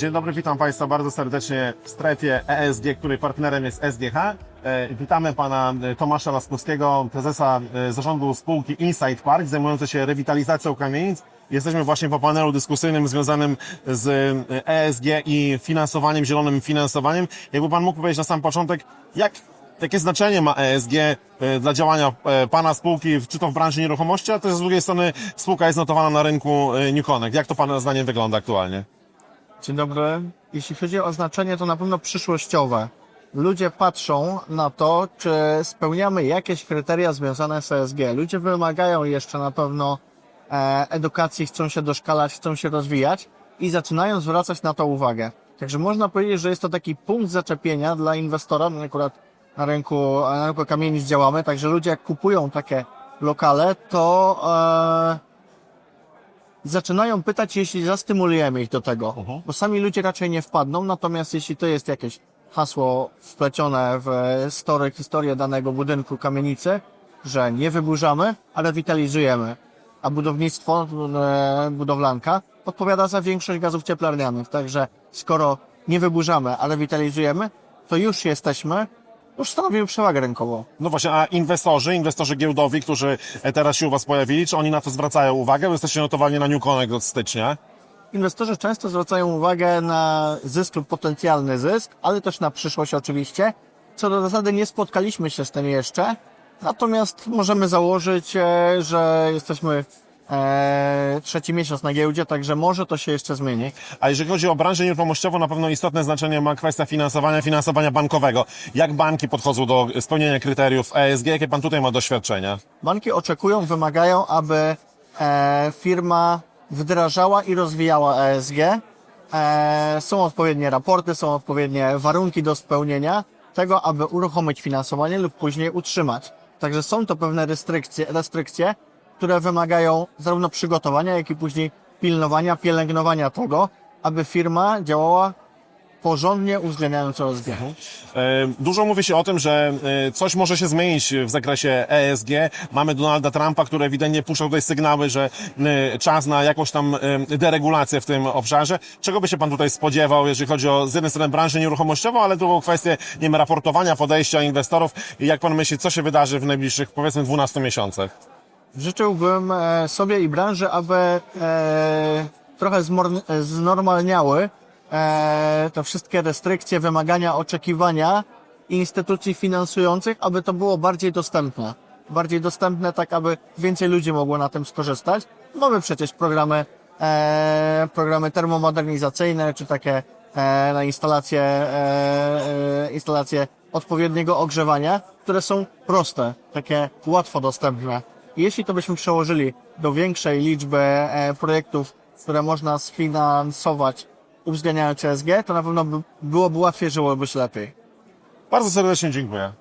Dzień dobry, witam Państwa bardzo serdecznie w strefie ESG, której partnerem jest SGH. E, Witamy Pana e, Tomasza Laskowskiego, prezesa e, zarządu spółki Insight Park, zajmującej się rewitalizacją kamienic. Jesteśmy właśnie po panelu dyskusyjnym związanym z e, ESG i finansowaniem, zielonym finansowaniem. Jakby Pan mógł powiedzieć na sam początek, jak, jakie znaczenie ma ESG e, dla działania e, Pana spółki, czy to w branży nieruchomości, a też z drugiej strony spółka jest notowana na rynku e, New Connect. Jak to Pana zdaniem wygląda aktualnie? Dzień dobry. Jeśli chodzi o znaczenie, to na pewno przyszłościowe. Ludzie patrzą na to, czy spełniamy jakieś kryteria związane z ESG. Ludzie wymagają jeszcze na pewno e, edukacji, chcą się doszkalać, chcą się rozwijać i zaczynają zwracać na to uwagę. Także można powiedzieć, że jest to taki punkt zaczepienia dla inwestora. My akurat na rynku, na rynku kamienic działamy, także ludzie jak kupują takie lokale, to e, zaczynają pytać, jeśli zastymulujemy ich do tego, Mhm. bo sami ludzie raczej nie wpadną, natomiast jeśli to jest jakieś hasło wplecione w story, historię danego budynku, kamienicy, że nie wyburzamy, a rewitalizujemy, a budownictwo, e, budowlanka odpowiada za większość gazów cieplarnianych, także skoro nie wyburzamy, a rewitalizujemy, to już jesteśmy, już stanowimy przewagę rynkową. No właśnie, a inwestorzy, inwestorzy giełdowi, którzy e, teraz się u Was pojawili, czy oni na to zwracają uwagę? Bo jesteście notowani na New Connect od stycznia. Inwestorzy często zwracają uwagę na zysk lub potencjalny zysk, ale też na przyszłość oczywiście. Co do zasady nie spotkaliśmy się z tym jeszcze, natomiast możemy założyć, e, że jesteśmy e, trzeci miesiąc na giełdzie, także może to się jeszcze zmieni. A jeżeli chodzi o branżę nieruchomościową, na pewno istotne znaczenie ma kwestia finansowania, finansowania bankowego. Jak banki podchodzą do spełnienia kryteriów ESG? Jakie Pan tutaj ma doświadczenia? Banki oczekują, wymagają, aby e, firma wdrażała i rozwijała ESG. E, są odpowiednie raporty, są odpowiednie warunki do spełnienia tego, aby uruchomić finansowanie lub później utrzymać. Także są to pewne restrykcje, restrykcje które wymagają zarówno przygotowania, jak i później pilnowania, pielęgnowania tego, aby firma działała porządnie uwzględniając ESG. E, Dużo mówi się o tym, że e, coś może się zmienić w zakresie ESG. Mamy Donalda Trumpa, który ewidentnie puszczał tutaj sygnały, że e, czas na jakąś tam deregulację w tym obszarze. Czego by się Pan tutaj spodziewał, jeżeli chodzi o z jednej strony branżę nieruchomościową, ale drugą kwestię, nie wiem, raportowania, podejścia inwestorów. Jak Pan myśli, co się wydarzy w najbliższych, powiedzmy, 12 miesiącach? Życzyłbym e, sobie i branży, aby e, trochę znormalniały e, te wszystkie restrykcje, wymagania, oczekiwania instytucji finansujących, aby to było bardziej dostępne. Bardziej dostępne, tak aby więcej ludzi mogło na tym skorzystać. Mamy przecież programy, programy termomodernizacyjne, czy takie na instalacje, e, instalacje odpowiedniego ogrzewania, które są proste, takie łatwo dostępne. Jeśli to byśmy przełożyli do większej liczby e, projektów, które można sfinansować uwzględniając ESG, to na pewno by, byłoby łatwiej, żyłoby się lepiej. Bardzo serdecznie dziękuję.